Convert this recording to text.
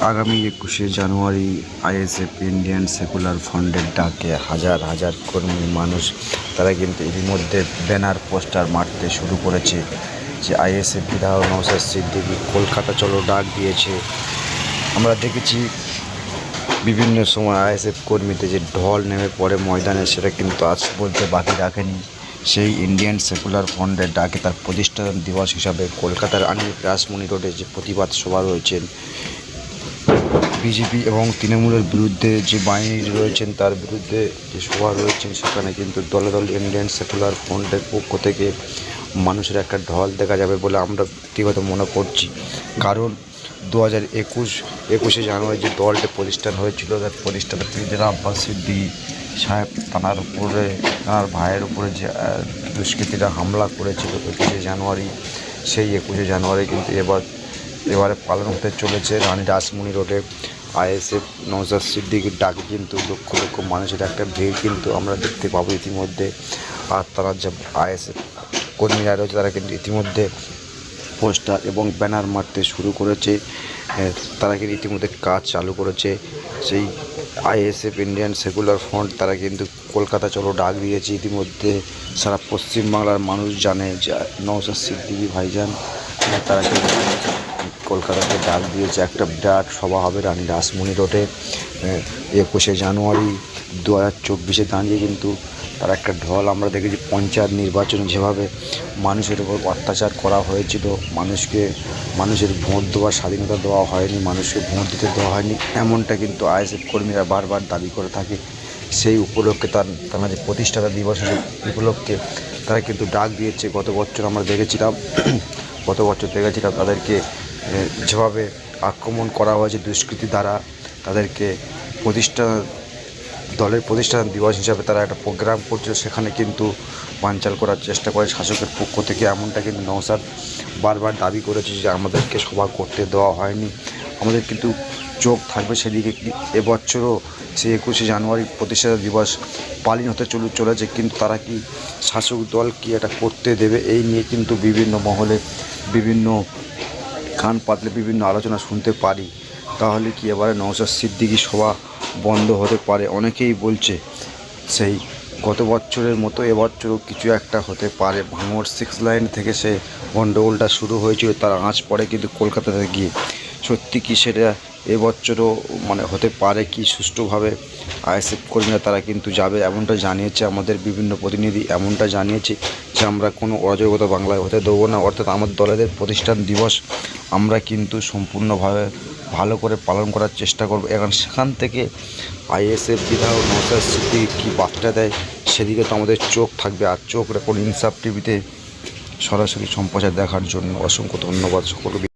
আগামী একুশে জানুয়ারি ISF Indian secular ফান্ডের ডাকে হাজার হাজার কর্মী মানুষ, তারা কিন্তু ইতিমধ্যে ব্যানার, পোস্টার মারতে শুরু করেছে যে আইএসএফ বিধায়ক নৌসাদ সিদ্দিকি কলকাতা চলো ডাক দিয়েছে। আমরা দেখেছি বিভিন্ন সময় আইএসএফ কর্মীদের যে ঢল নেমে পড়ে ময়দানে, সেটা কিন্তু আজ বলতে বাকি রাখেনি। সেই ইন্ডিয়ান সেকুলার ফ্রন্টের ডাকে তার প্রতিষ্ঠান দিবস হিসাবে কলকাতার আনিল রাসমণি রোডে যে প্রতিবাদ সভা রয়েছেন বিজেপি এবং তৃণমূলের বিরুদ্ধে যে বাহিনী রয়েছেন, তার বিরুদ্ধে যে সভা রয়েছেন সেখানে কিন্তু দলে দল ইন্ডিয়ান সেকুলার ফ্রন্টের পক্ষ থেকে মানুষের একটা ঢল দেখা যাবে বলে আমরা ব্যক্তিগত মনে করছি। কারণ দু হাজার একুশ, একুশে জানুয়ারি যে দলটি প্রতিষ্ঠান হয়েছিল, তার প্রতিষ্ঠাতা পীরজাদা আব্বাস সিদ্দি সাহেব। তানার উপরে, তার ভাইয়ের উপরে যে দুষ্কৃতীরা হামলা করেছিল একুশে জানুয়ারি, সেই একুশে জানুয়ারি কিন্তু এবার, এবারে পালন হতে চলেছে রানী রাসমণি রোডে। আইএসএফ নওজাদ সিদ্দিকির ডাকে কিন্তু লক্ষ লক্ষ মানুষের একটা ভিড় কিন্তু আমরা দেখতে পাবো ইতিমধ্যে। আর তারা যে আইএসএফ কর্মীরা রয়েছে, তারা কিন্তু ইতিমধ্যে পোস্টার এবং ব্যানার মারতে শুরু করেছে। তারা কিন্তু ইতিমধ্যে কাজ চালু করেছে। সেই আইএসএফ ইন্ডিয়ান সেকুলার ফ্রন্ট, তারা কিন্তু কলকাতা চলো ডাক দিয়েছে ইতিমধ্যে। সারা পশ্চিমবাংলার মানুষ জানে যে নৌসাদ সিদ্দিকি ভাইজান, তারা কিন্তু কলকাতাতে ডাক দিয়েছে একটা বিরাট সভা হবে রানী রাসমণি রোডে একুশে জানুয়ারি দু হাজার চব্বিশে দাঁড়িয়ে কিন্তু তার একটা ঢল আমরা দেখেছি পঞ্চায়েত নির্বাচনে যেভাবে মানুষের উপর অত্যাচার করা হয়েছিল, মানুষকে, মানুষের ভোট দেওয়ার স্বাধীনতা দেওয়া হয়নি, মানুষকে ভোট দিতে দেওয়া হয়নি, এমনটা কিন্তু আইএসএফ কর্মীরা বারবার দাবি করে থাকে। সেই উপলক্ষে তার যে প্রতিষ্ঠাতা দিবস উপলক্ষে তারা কিন্তু ডাক দিয়েছে। গত বছর আমরা দেখেছিলাম, গত বছর দেখেছিলাম তাদেরকে যেভাবে আক্রমণ করা হয়েছে দুষ্কৃতী দ্বারা, তাদেরকে প্রতিষ্ঠা, দলের প্রতিষ্ঠান দিবস হিসাবে তারা একটা প্রোগ্রাম করছিল, সেখানে কিন্তু বানচাল করার চেষ্টা করে। শাসকের পক্ষ থেকে এমনটা কিন্তু নৌসাদ বারবার দাবি করেছে যে আমাদেরকে সভা করতে দেওয়া হয়নি। আমাদের কিন্তু চোখ থাকবে সেদিকে। এবছরও সেই একুশে জানুয়ারি প্রতিষ্ঠাতা দিবস পালন হতে চলে, চলেছে, কিন্তু তারা কি শাসক দল কি এটা করতে দেবে, এই নিয়ে কিন্তু বিভিন্ন মহলে বিভিন্ন কান পাতলে বিভিন্ন আলোচনা শুনতে পারি। তাহলে কি এবারে নওশাদ সিদ্দিকি সভা বন্ধ হতে পারে? অনেকেই বলছে, সেই গত বছরের মতো এবছরও কিছু একটা হতে পারে। ভাঙর সিক্স লাইন থেকে সে গণ্ডগোলটা শুরু হয়েছিল, তার আঁচ পড়ে কিন্তু কলকাতাতে গিয়ে। সত্যি কি সেটা এবছরও মানে হতে পারে কি সুষ্ঠুভাবে আইএসএফ কর্মীরা তারা কিন্তু যাবে এমনটা জানিয়েছে, আমাদের বিভিন্ন প্রতিনিধি এমনটা জানিয়েছে যে আমরা কোনো অরাজকতা বাংলায় হতে দেবো না। অর্থাৎ আমাদের দলেদের প্রতিষ্ঠান দিবস আমরা কিন্তু সম্পূর্ণভাবে ভালো করে পালন করার চেষ্টা করব। এখন সেখান থেকে আইএসএফ বিধায়ক নৌসাদ সিদ্দিকি কী বার্তা দেয়, সেদিকে তো আমাদের চোখ থাকবে। আর চোখ রাখুন ইনসাফ টিভিতে সরাসরি সম্প্রচার দেখার জন্য অসংখ্য ধন্যবাদ সকলকে।